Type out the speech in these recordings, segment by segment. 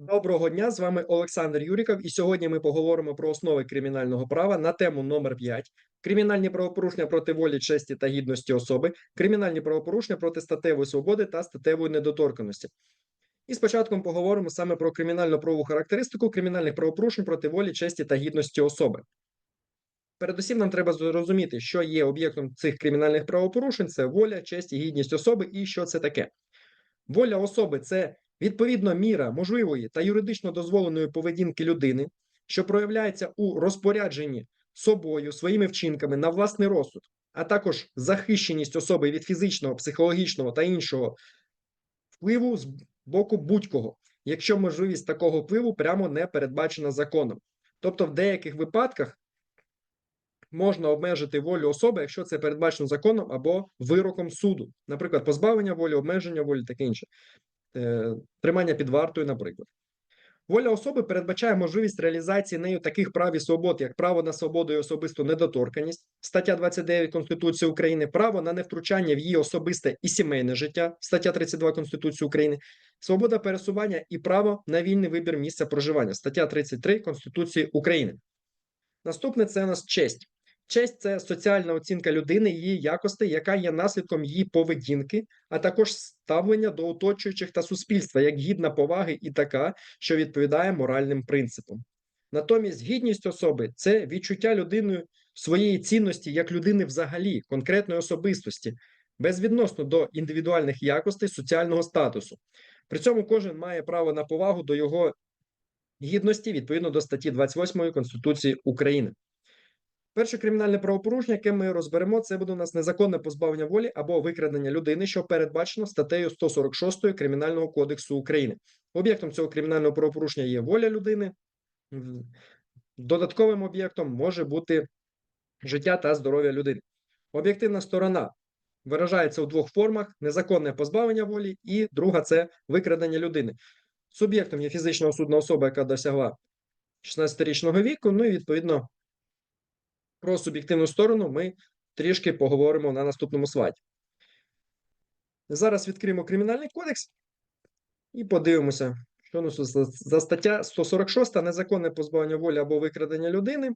Доброго дня, з вами Олександр Юріков, і сьогодні ми поговоримо про основи кримінального права на тему номер 5 кримінальні правопорушення проти волі, честі та гідності особи, кримінальні правопорушення проти статевої свободи та статевої недоторканості. І спочатку поговоримо саме про кримінальну правову характеристику кримінальних правопорушень проти волі, честі та гідності особи. Передусім, нам треба зрозуміти, що є об'єктом цих кримінальних правопорушень: це воля, честь і гідність особи, і що це таке. Воля особи це відповідно міра можливої та юридично дозволеної поведінки людини, що проявляється у розпорядженні собою, своїми вчинками на власний розсуд, а також захищеність особи від фізичного, психологічного та іншого впливу з боку будь-кого, якщо можливість такого впливу прямо не передбачена законом. Тобто, в деяких випадках можна обмежити волю особи, якщо це передбачено законом або вироком суду, наприклад, позбавлення волі, обмеження волі, таке інше, тримання під вартою, наприклад. Воля особи передбачає можливість реалізації нею таких прав і свобод, як право на свободу і особисту недоторканність, стаття 29 Конституції України, право на невтручання в її особисте і сімейне життя, стаття 32 Конституції України, свобода пересування і право на вільний вибір місця проживання, стаття 33 Конституції України. Наступне це у нас честь. Честь це соціальна оцінка людини, її якостей, яка є наслідком її поведінки, а також ставлення до оточуючих та суспільства як гідна поваги і така, що відповідає моральним принципам. Натомість гідність особи це відчуття людиною своєї цінності як людини взагалі, конкретної особистості, безвідносно до індивідуальних якостей соціального статусу. При цьому кожен має право на повагу до його гідності відповідно до статті 28 Конституції України. Перше кримінальне правопорушення, яке ми розберемо, це буде у нас незаконне позбавлення волі або викрадення людини, що передбачено статтею 146 Кримінального кодексу України. Об'єктом цього кримінального правопорушення є воля людини. Додатковим об'єктом може бути життя та здоров'я людини. Об'єктивна сторона виражається у двох формах: незаконне позбавлення волі, і друга це викрадення людини. Суб'єктом є фізична осудна особа, яка досягла 16-річного віку, ну і відповідно про суб'єктивну сторону ми трішки поговоримо на наступному слайді. Зараз відкриємо Кримінальний кодекс і подивимося, що нас за, стаття 146 незаконне позбавлення волі або викрадення людини.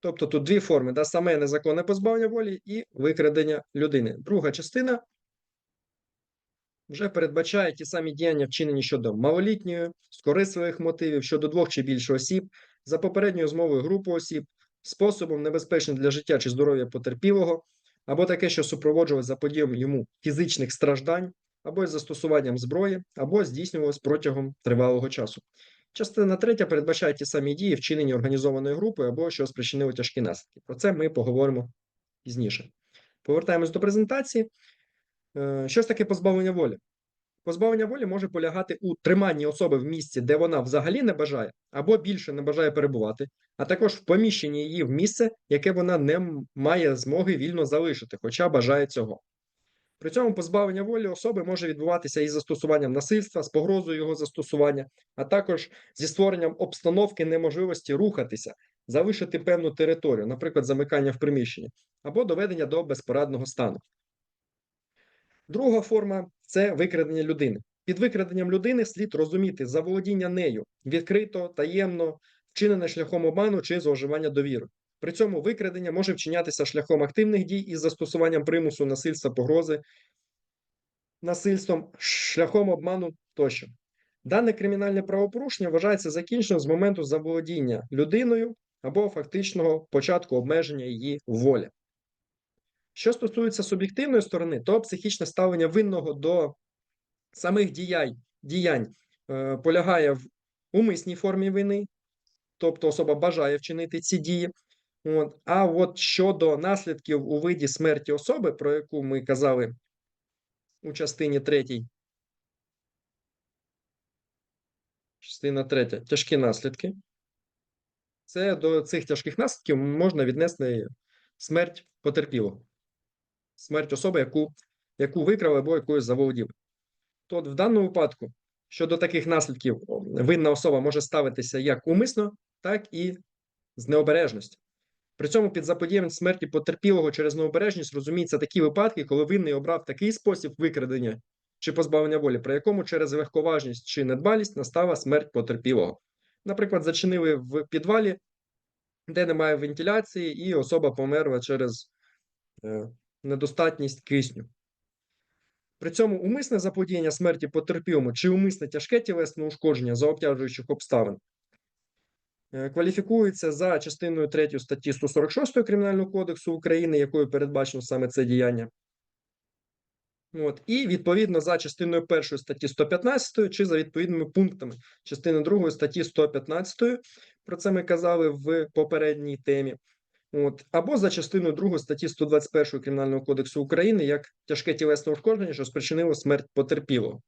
Тобто тут дві форми: да, саме незаконне позбавлення волі і викрадення людини. Друга частина вже передбачає ті самі діяння, вчинені щодо малолітньої, з корисливих мотивів, щодо двох чи більше осіб, за попередньою змовою групи осіб, способом небезпечним для життя чи здоров'я потерпілого, або таке, що супроводжувалось заподіям йому фізичних страждань, або із застосуванням зброї, або здійснювалось протягом тривалого часу. Частина третя передбачає ті самі дії, вчинені організованою групою або що спричинило тяжкі наслідки. Про це ми поговоримо пізніше. Повертаємось до презентації. Е, що ж таке позбавлення волі? Позбавлення волі може полягати у триманні особи в місці, де вона взагалі не бажає, або більше не бажає перебувати, а також в поміщенні її в місце, яке вона не має змоги вільно залишити, хоча бажає цього. При цьому позбавлення волі особи може відбуватися із застосуванням насильства, з погрозою його застосування, а також зі створенням обстановки неможливості рухатися, залишити певну територію, наприклад, замикання в приміщенні, або доведення до безпорадного стану. Друга форма це викрадення людини. Під викраденням людини слід розуміти заволодіння нею відкрито, таємно, вчинене шляхом обману чи зловживання довіри. При цьому викрадення може вчинятися шляхом активних дій із застосуванням примусу, насильства, погрози, насильством, шляхом обману тощо. Дане кримінальне правопорушення вважається закінченим з моменту заволодіння людиною або фактичного початку обмеження її волі. Що стосується суб'єктивної сторони, то психічне ставлення винного до самих діянь, діянь е, полягає в умисній формі вини, тобто особа бажає вчинити ці дії. От. А от щодо наслідків у виді смерті особи, про яку ми казали у частині третій, частина третя, тяжкі наслідки. Це до цих тяжких наслідків можна віднести смерть потерпілого смерть особи, яку яку викрав або якою заволодів. То в даному випадку щодо таких наслідків винна особа може ставитися як умисно, так і з необережності. При цьому під заподіянням смерті потерпілого через необережність розуміється такі випадки, коли винний обрав такий спосіб викрадення чи позбавлення волі, при якому через легковажність чи недбалість настала смерть потерпілого. Наприклад, зачинили в підвалі, де немає вентиляції, і особа померла через е, недостатність кисню. При цьому умисне заподіяння смерті потерпілому чи умисне тяжке тілесне ушкодження за обтяжуючих обставин кваліфікується за частиною 3 статті 146 Кримінального кодексу України, якою передбачено саме це діяння. От, і відповідно за частиною 1 статті 115 чи за відповідними пунктами частини 2 статті 115, про це ми казали в попередній темі. От, або за частиною 2 статті 121 Кримінального кодексу України як тяжке тілесне ушкодження, що спричинило смерть потерпілого.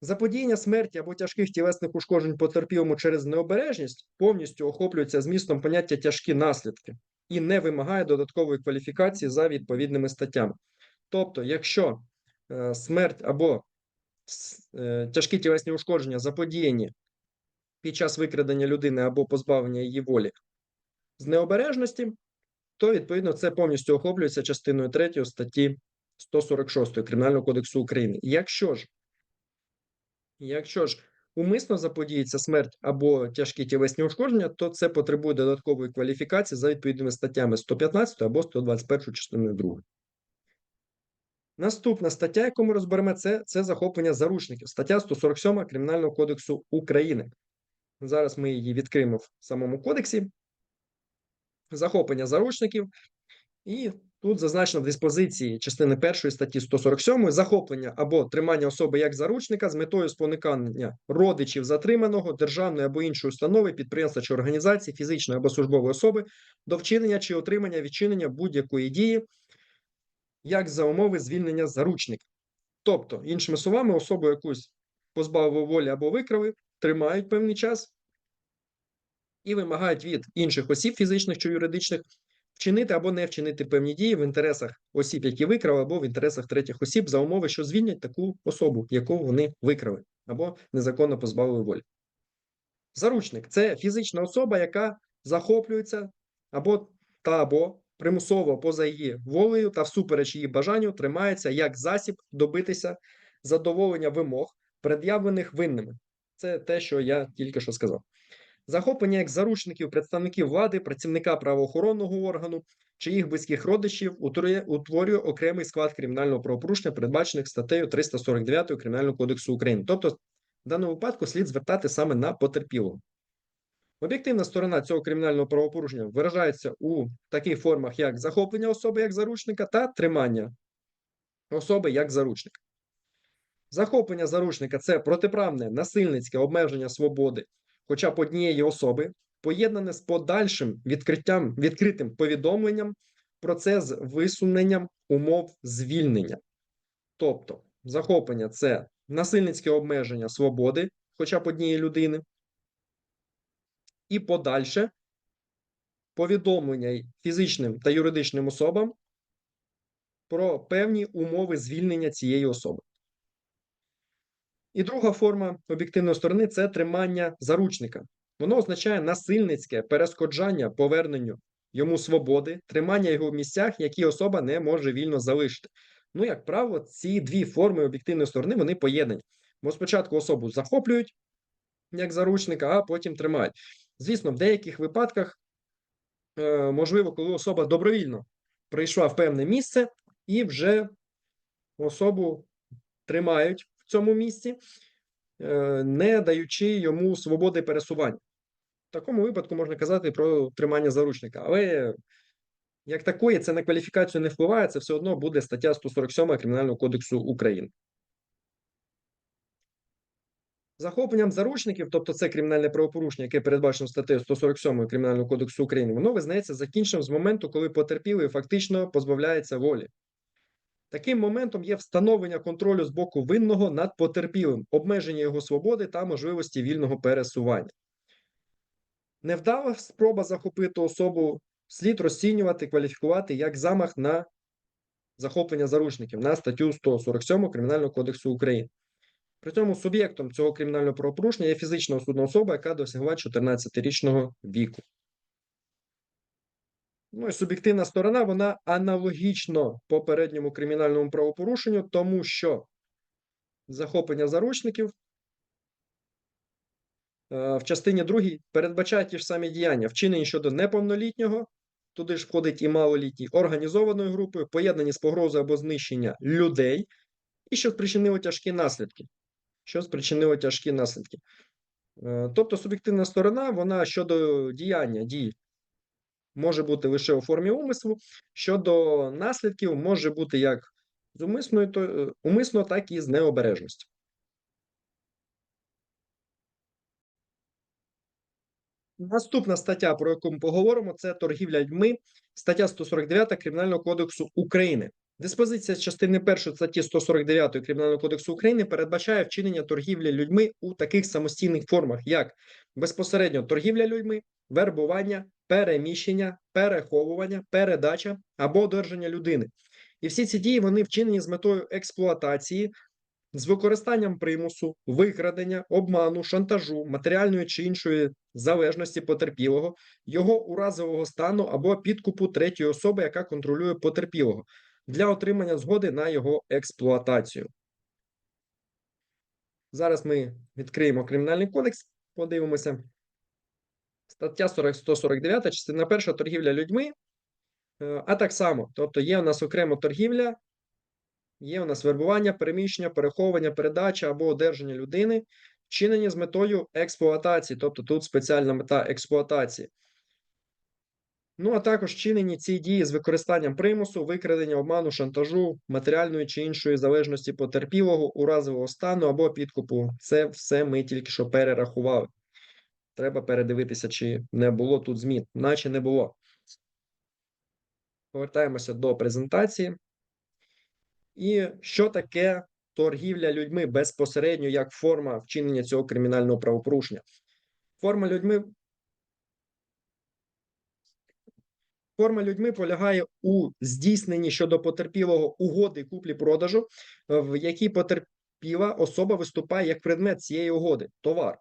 Заподіяння смерті або тяжких тілесних ушкоджень потерпілому через необережність повністю охоплюється змістом поняття тяжкі наслідки і не вимагає додаткової кваліфікації за відповідними статтями. Тобто, якщо е, смерть або е, тяжкі тілесні ушкодження заподіяні під час викрадення людини або позбавлення її волі з необережності, то відповідно це повністю охоплюється частиною 3 статті 146 Кримінального кодексу України. Якщо ж Якщо ж умисно заподіється смерть або тяжкі тілесні ушкодження, то це потребує додаткової кваліфікації за відповідними статтями 115 або 121 частиною 2. Наступна стаття, яку ми розберемо, це, це захоплення заручників. Стаття 147 Кримінального кодексу України. Зараз ми її відкриємо в самому кодексі. Захоплення заручників. І тут зазначено в диспозиції частини 1 статті 147 захоплення або тримання особи як заручника з метою споникання родичів затриманого, державної або іншої установи, підприємства чи організації, фізичної або службової особи до вчинення чи отримання відчинення будь-якої дії, як за умови звільнення заручника. Тобто, іншими словами, особу якусь позбавили волі або викрали, тримають певний час і вимагають від інших осіб, фізичних чи юридичних, вчинити або не вчинити певні дії в інтересах осіб, які викрали, або в інтересах третіх осіб за умови, що звільнять таку особу, яку вони викрали, або незаконно позбавили волі. Заручник це фізична особа, яка захоплюється або та або примусово поза її волею та всупереч її бажанню тримається як засіб добитися задоволення вимог, пред'явлених винними. Це те, що я тільки що сказав. Захоплення як заручників представників влади, працівника правоохоронного органу чи їх близьких родичів утворює, окремий склад кримінального правопорушення, передбачених статтею 349 Кримінального кодексу України. Тобто, в даному випадку слід звертати саме на потерпілого. Об'єктивна сторона цього кримінального правопорушення виражається у таких формах, як захоплення особи як заручника та тримання особи як заручника. Захоплення заручника це протиправне насильницьке обмеження свободи хоча б однієї особи, поєднане з подальшим відкриттям, відкритим повідомленням про це з висуненням умов звільнення. Тобто, захоплення це насильницьке обмеження свободи, хоча б однієї людини, і подальше повідомлення фізичним та юридичним особам про певні умови звільнення цієї особи. І друга форма об'єктивної сторони це тримання заручника. Воно означає насильницьке перешкоджання поверненню йому свободи, тримання його в місцях, які особа не може вільно залишити. Ну, як правило, ці дві форми об'єктивної сторони вони поєднані. Бо спочатку особу захоплюють як заручника, а потім тримають. Звісно, в деяких випадках е, можливо, коли особа добровільно прийшла в певне місце і вже особу тримають цьому місці, е, не даючи йому свободи пересування. В такому випадку можна казати про тримання заручника. Але як такої, це на кваліфікацію не впливає, це все одно буде стаття 147 Кримінального кодексу України. Захопленням заручників, тобто це кримінальне правопорушення, яке передбачено статтею 147 Кримінального кодексу України, воно визнається закінченим з моменту, коли потерпілий фактично позбавляється волі. Таким моментом є встановлення контролю з боку винного над потерпілим, обмеження його свободи та можливості вільного пересування. Невдала спроба захопити особу слід розцінювати, кваліфікувати як замах на захоплення заручників на статтю 147 Кримінального кодексу України. При цьому суб'єктом цього кримінального правопорушення є фізична осудна особа, яка досягла 14-річного віку. Ну і суб'єктивна сторона, вона аналогічно попередньому кримінальному правопорушенню, тому що захоплення заручників. Е, В частині другій передбачає ті ж самі діяння, вчинені щодо неповнолітнього, туди ж входить і малолітній, організованою групою, поєднані з погрозою або знищення людей, і що спричинило тяжкі наслідки. Що спричинило тяжкі наслідки. Е, Тобто суб'єктивна сторона, вона щодо діяння дій може бути лише у формі умислу, щодо наслідків може бути як з умисною, то, е, умисно, так і з необережності. Наступна стаття, про яку ми поговоримо, це торгівля людьми, стаття 149 Кримінального кодексу України. Диспозиція частини 1 статті 149 Кримінального кодексу України передбачає вчинення торгівлі людьми у таких самостійних формах, як безпосередньо торгівля людьми, вербування, переміщення, переховування, передача або одержання людини. І всі ці дії вони вчинені з метою експлуатації, з використанням примусу, викрадення, обману, шантажу, матеріальної чи іншої залежності потерпілого, його уразового стану або підкупу третьої особи, яка контролює потерпілого, для отримання згоди на його експлуатацію. Зараз ми відкриємо Кримінальний кодекс, подивимося. Стаття 40, 149, частина перша торгівля людьми. Е, А так само, тобто є у нас окремо торгівля, є у нас вербування, переміщення, переховування, передача або одержання людини, вчинені з метою експлуатації, тобто тут спеціальна мета експлуатації. Ну, а також вчинені ці дії з використанням примусу, викрадення, обману, шантажу, матеріальної чи іншої залежності потерпілого, уразового стану або підкупу. Це все ми тільки що перерахували. Треба передивитися, чи не було тут змін, наче не було. Повертаємося до презентації. І що таке торгівля людьми безпосередньо як форма вчинення цього кримінального правопорушення? Форма людьми. Форма людьми полягає у здійсненні щодо потерпілого угоди куплі-продажу, в якій потерпіла особа виступає як предмет цієї угоди товар.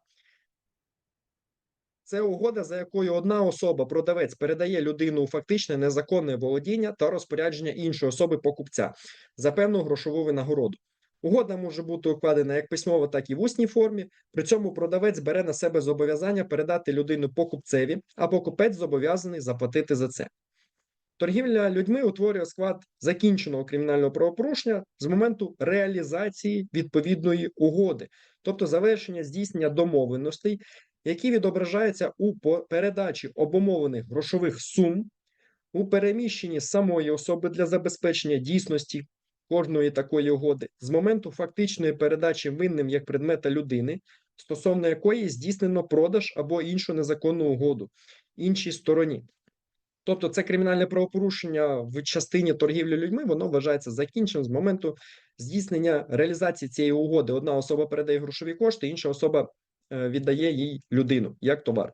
Це угода, за якою одна особа, продавець, передає людину фактичне незаконне володіння та розпорядження іншої особи покупця за певну грошову винагороду. Угода може бути укладена як письмово, так і в усній формі. При цьому продавець бере на себе зобов'язання передати людину покупцеві, а покупець зобов'язаний заплатити за це. Торгівля людьми утворює склад закінченого кримінального правопорушення з моменту реалізації відповідної угоди, тобто завершення здійснення домовленостей, які відображаються у передачі обумовлених грошових сум, у переміщенні самої особи для забезпечення дійсності кожної такої угоди з моменту фактичної передачі винним як предмета людини, стосовно якої здійснено продаж або іншу незаконну угоду іншій стороні. Тобто це кримінальне правопорушення в частині торгівлі людьми, воно вважається закінченим з моменту здійснення реалізації цієї угоди. Одна особа передає грошові кошти, інша особа віддає їй людину як товар.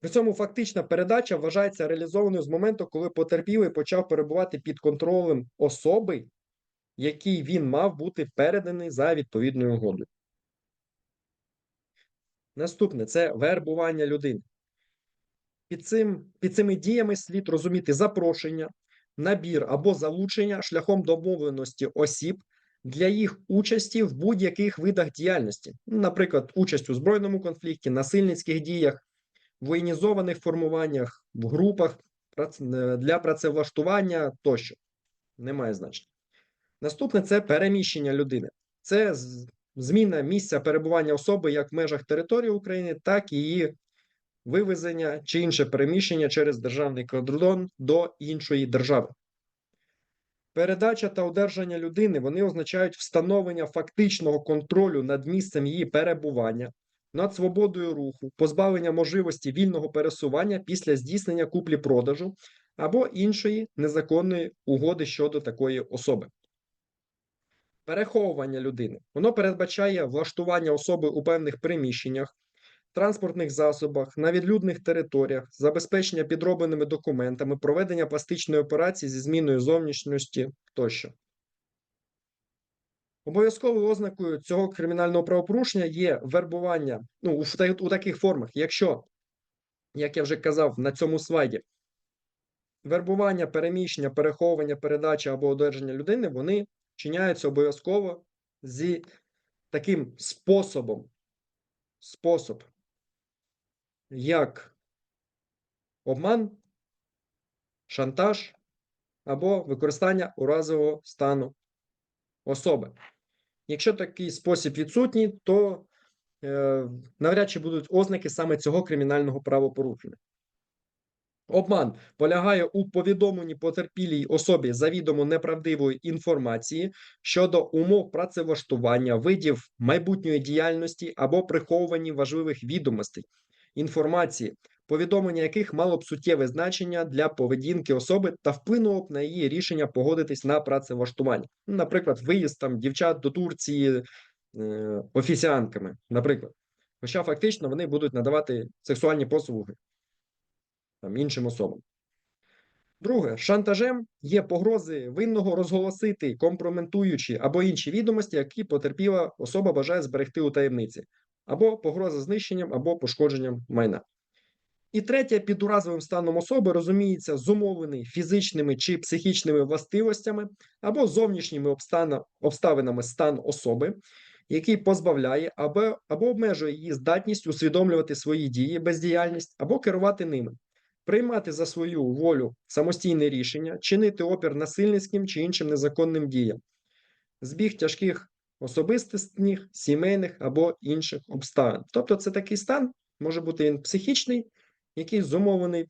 При цьому фактична передача вважається реалізованою з моменту, коли потерпілий почав перебувати під контролем особи, якій він мав бути переданий за відповідною угодою. Наступне це вербування людини. Під, цим, під цими діями слід розуміти запрошення, набір або залучення шляхом домовленості осіб для їх участі в будь-яких видах діяльності, Ну, наприклад, участь у збройному конфлікті, насильницьких діях, воєнізованих формуваннях, в групах е, для працевлаштування тощо. Немає значення. Наступне це переміщення людини. Це зміна місця перебування особи як в межах території України, так і її вивезення чи інше переміщення через державний кордон до іншої держави. Передача та одержання людини вони означають встановлення фактичного контролю над місцем її перебування, над свободою руху, позбавлення можливості вільного пересування після здійснення куплі-продажу або іншої незаконної угоди щодо такої особи. Переховування людини. Воно передбачає влаштування особи у певних приміщеннях, транспортних засобах, на відлюдних територіях, забезпечення підробленими документами, проведення пластичної операції зі зміною зовнішності тощо. Обов'язковою ознакою цього кримінального правопорушення є вербування ну, у, у таких формах, якщо, як я вже казав на цьому слайді, вербування, переміщення, переховування, передача або одержання людини, вони вчиняються обов'язково зі таким способом, спосіб, як обман, шантаж або використання уразового стану особи. Якщо такий спосіб відсутній, то е, навряд чи будуть ознаки саме цього кримінального правопорушення. Обман полягає у повідомленні потерпілій особі завідомо неправдивої інформації щодо умов працевлаштування, видів майбутньої діяльності або приховуванні важливих відомостей, інформації, повідомлення яких мало б суттєве значення для поведінки особи та вплинуло б на її рішення погодитись на працевлаштування. Ну, Наприклад, виїзд там дівчат до Турції е, офіціантками, наприклад. Хоча фактично вони будуть надавати сексуальні послуги там, іншим особам. Друге, шантажем є погрози винного розголосити компрометуючі або інші відомості, які потерпіла особа бажає зберегти у таємниці, або погроза знищенням або пошкодженням майна. І третє, під уразовим станом особи розуміється зумовлений фізичними чи психічними властивостями або зовнішніми обставинами стан особи, який позбавляє або, або обмежує її здатність усвідомлювати свої дії, бездіяльність або керувати ними, приймати за свою волю самостійне рішення, чинити опір насильницьким чи іншим незаконним діям, збіг тяжких особистісних, сімейних або інших обставин. Тобто, це такий стан, може бути він психічний, який зумовлений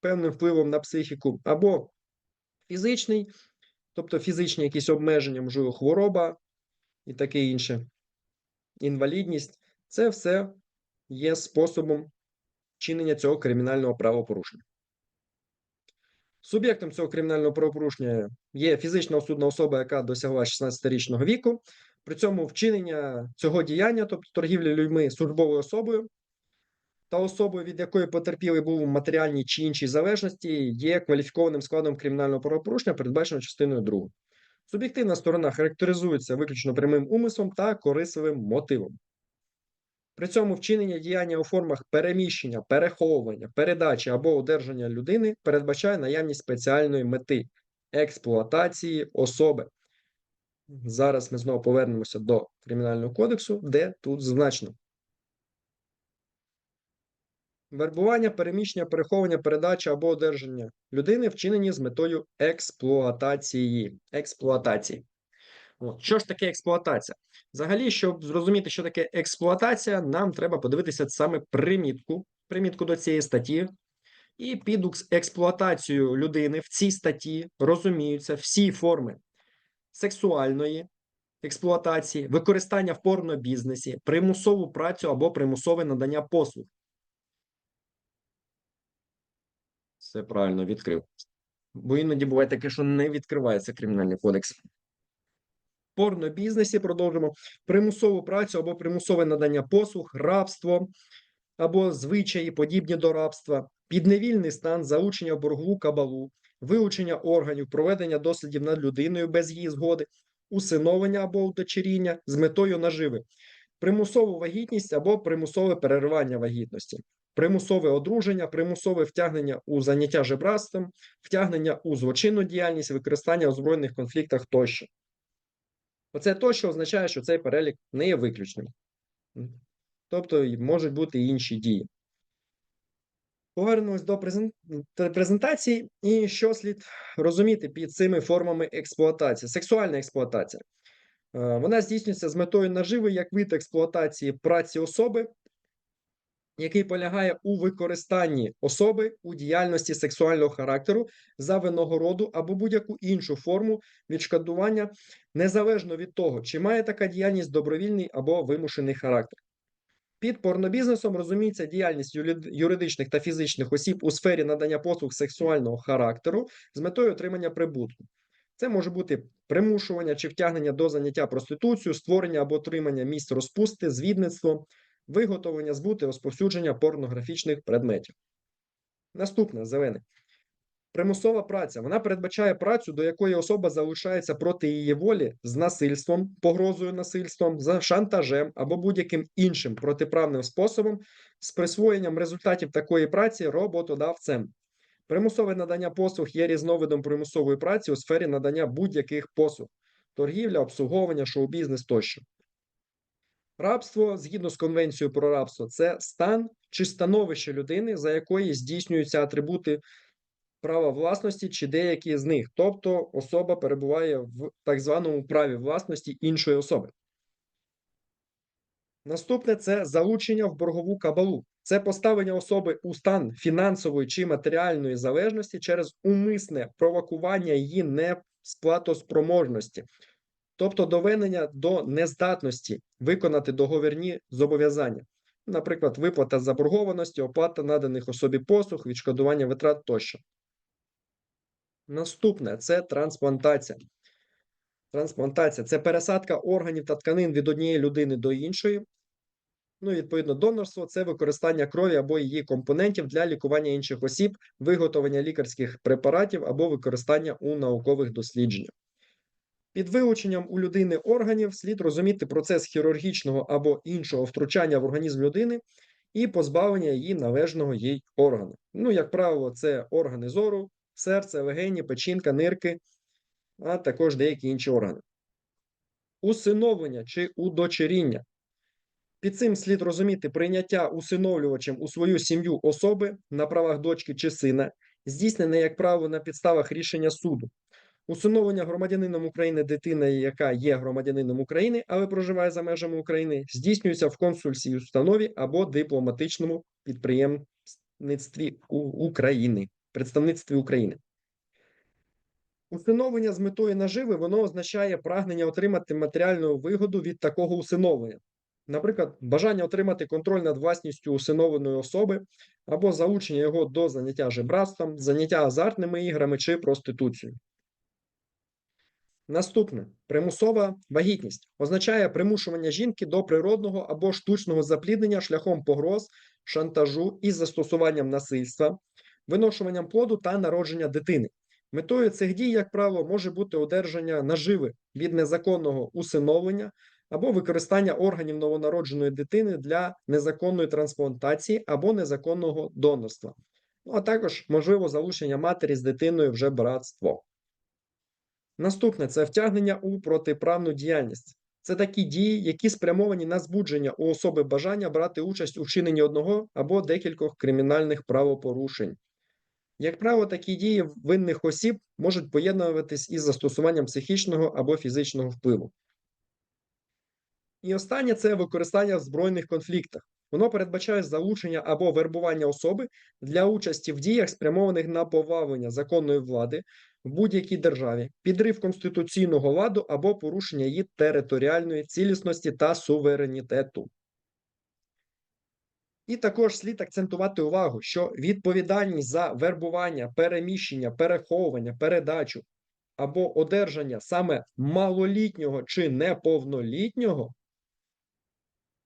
певним впливом на психіку, або фізичний, тобто фізичні якісь обмеження, можливо, хвороба і таке інше, інвалідність. Це все є способом чинення цього кримінального правопорушення. Суб'єктом цього кримінального правопорушення є фізична осудна особа, яка досягла 16-річного віку. При цьому вчинення цього діяння, тобто торгівля людьми службовою особою, та особою, від якої потерпілий був у матеріальній чи іншій залежності, є кваліфікованим складом кримінального правопорушення, передбачено частиною 2. Суб'єктивна сторона характеризується виключно прямим умислом та корисливим мотивом. При цьому вчинення діяння у формах переміщення, переховування, передачі або одержання людини передбачає наявність спеціальної мети експлуатації особи. Зараз ми знову повернемося до Кримінального кодексу, де тут зазначено. Вербування, переміщення, переховування, передача або одержання людини вчинені з метою експлуатації. Експлуатації. От. Що ж таке експлуатація? Взагалі, щоб зрозуміти, що таке експлуатація, нам треба подивитися саме примітку, примітку до цієї статті. І під експлуатацією людини в цій статті розуміються всі форми сексуальної експлуатації, використання в порнобізнесі, примусову працю або примусове надання послуг. Все правильно відкрив. Бо іноді буває таке, що не відкривається кримінальний кодекс. Порнобізнесі продовжимо примусову працю або примусове надання послуг, рабство або звичаї, подібні до рабства, підневільний стан, залучення боргову кабалу, вилучення органів, проведення дослідів над людиною без її згоди, усиновлення або удочеріння з метою наживи, примусову вагітність або примусове переривання вагітності, примусове одруження, примусове втягнення у заняття жебратством, втягнення у злочинну діяльність, використання у збройних конфліктах тощо. Оце тощо означає, що цей перелік не є виключним. Тобто можуть бути інші дії. Повернемось до презентації, і що слід розуміти під цими формами експлуатації. Сексуальна експлуатація. Е, Вона здійснюється з метою наживи як вид експлуатації праці особи, який полягає у використанні особи у діяльності сексуального характеру за винагороду або будь-яку іншу форму відшкодування, незалежно від того, чи має така діяльність добровільний або вимушений характер. Під порнобізнесом розуміється діяльність юридичних та фізичних осіб у сфері надання послуг сексуального характеру з метою отримання прибутку. Це може бути примушування чи втягнення до заняття проституцією, створення або отримання місць розпусти, звідництво, виготовлення, збути, розповсюдження порнографічних предметів. Наступне зелене. Примусова праця. Вона передбачає працю, до якої особа залишається проти її волі з насильством, погрозою насильством, за шантажем або будь-яким іншим протиправним способом з присвоєнням результатів такої праці роботодавцем. Примусове надання послуг є різновидом примусової праці у сфері надання будь-яких послуг. торгівля, обслуговування, шоу-бізнес тощо. Рабство, згідно з Конвенцією про рабство, це стан чи становище людини, за якої здійснюються атрибути права власності чи деякі з них. Тобто особа перебуває в так званому праві власності іншої особи. Наступне це залучення в боргову кабалу. Це поставлення особи у стан фінансової чи матеріальної залежності через умисне провокування її несплатоспроможності, тобто доведення до нездатності виконати договірні зобов'язання, наприклад, виплата заборгованості, оплата наданих особі послуг, відшкодування витрат тощо. Наступне це трансплантація. Трансплантація це пересадка органів та тканин від однієї людини до іншої. Ну, відповідно, донорство це використання крові або її компонентів для лікування інших осіб, виготовлення лікарських препаратів або використання у наукових дослідженнях. Під вилученням у людини органів слід розуміти процес хірургічного або іншого втручання в організм людини і позбавлення її належного їй органу. Ну, як правило, це органи зору, серце, легені, печінка, нирки, а також деякі інші органи. Усиновлення чи удочеріння. Під цим слід розуміти прийняття усиновлювачем у свою сім'ю особи на правах дочки чи сина, здійснене, як правило, на підставах рішення суду. Усиновлення громадянином України дитини, яка є громадянином України, але проживає за межами України, здійснюється в консульській установі або дипломатичному підприємництві України, представництві України. Усиновлення з метою наживи воно означає прагнення отримати матеріальну вигоду від такого усиновлення. Наприклад, бажання отримати контроль над власністю усиновленої особи або залучення його до заняття жебратством, заняття азартними іграми чи проституцією. Наступне примусова вагітність означає примушування жінки до природного або штучного запліднення шляхом погроз, шантажу із застосуванням насильства, виношуванням плоду та народження дитини. Метою цих дій, як правило, може бути одержання наживи від незаконного усиновлення або використання органів новонародженої дитини для незаконної трансплантації або незаконного донорства, ну, а також можливо залучення матері з дитиною вже братство. Наступне це втягнення у протиправну діяльність. Це такі дії, які спрямовані на збудження у особи бажання брати участь у вчиненні одного або декількох кримінальних правопорушень. Як правило, такі дії винних осіб можуть поєднуватись із застосуванням психічного або фізичного впливу. І останнє це використання в збройних конфліктах. Воно передбачає залучення або вербування особи для участі в діях, спрямованих на повалення законної влади в будь-якій державі, підрив конституційного ладу або порушення її територіальної цілісності та суверенітету. І також слід акцентувати увагу, що відповідальність за вербування, переміщення, переховування, передачу або одержання саме малолітнього чи неповнолітнього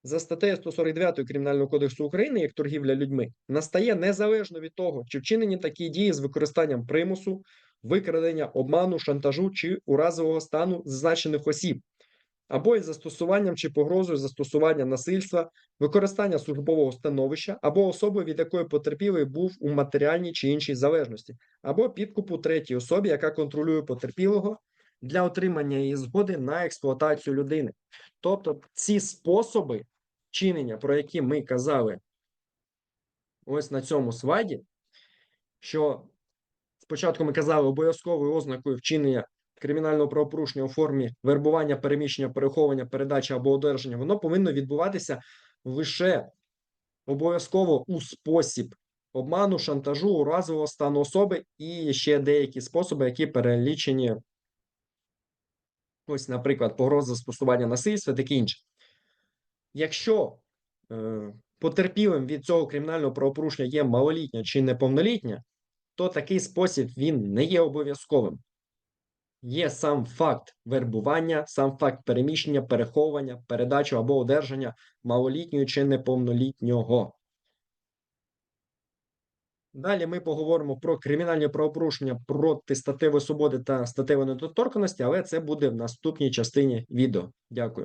за статтею 149 Кримінального кодексу України як торгівля людьми настає незалежно від того, чи вчинені такі дії з використанням примусу, викрадення, обману, шантажу чи уразового стану зазначених осіб, або із застосуванням чи погрозою застосування насильства, використання службового становища, або особи, від якої потерпілий був у матеріальній чи іншій залежності, або підкупу третій особі, яка контролює потерпілого для отримання її згоди на експлуатацію людини. Тобто ці способи чинення, про які ми казали ось на цьому слайді, що спочатку ми казали обов'язковою ознакою вчинення кримінального правопорушення у формі вербування, переміщення, переховування, передачі або одержання, воно повинно відбуватися лише обов'язково у спосіб обману, шантажу, уразового стану особи і ще деякі способи, які перелічені. Ось, наприклад, погроза застосування насильства, таке інше. Якщо е, потерпілим від цього кримінального правопорушення є малолітня чи неповнолітня, то такий спосіб він не є обов'язковим. Є сам факт вербування, сам факт переміщення, переховування, передачу або одержання малолітнього чи неповнолітнього. Далі ми поговоримо про кримінальні правопорушення проти статевої свободи та статевої недоторканості, але це буде в наступній частині відео. Дякую.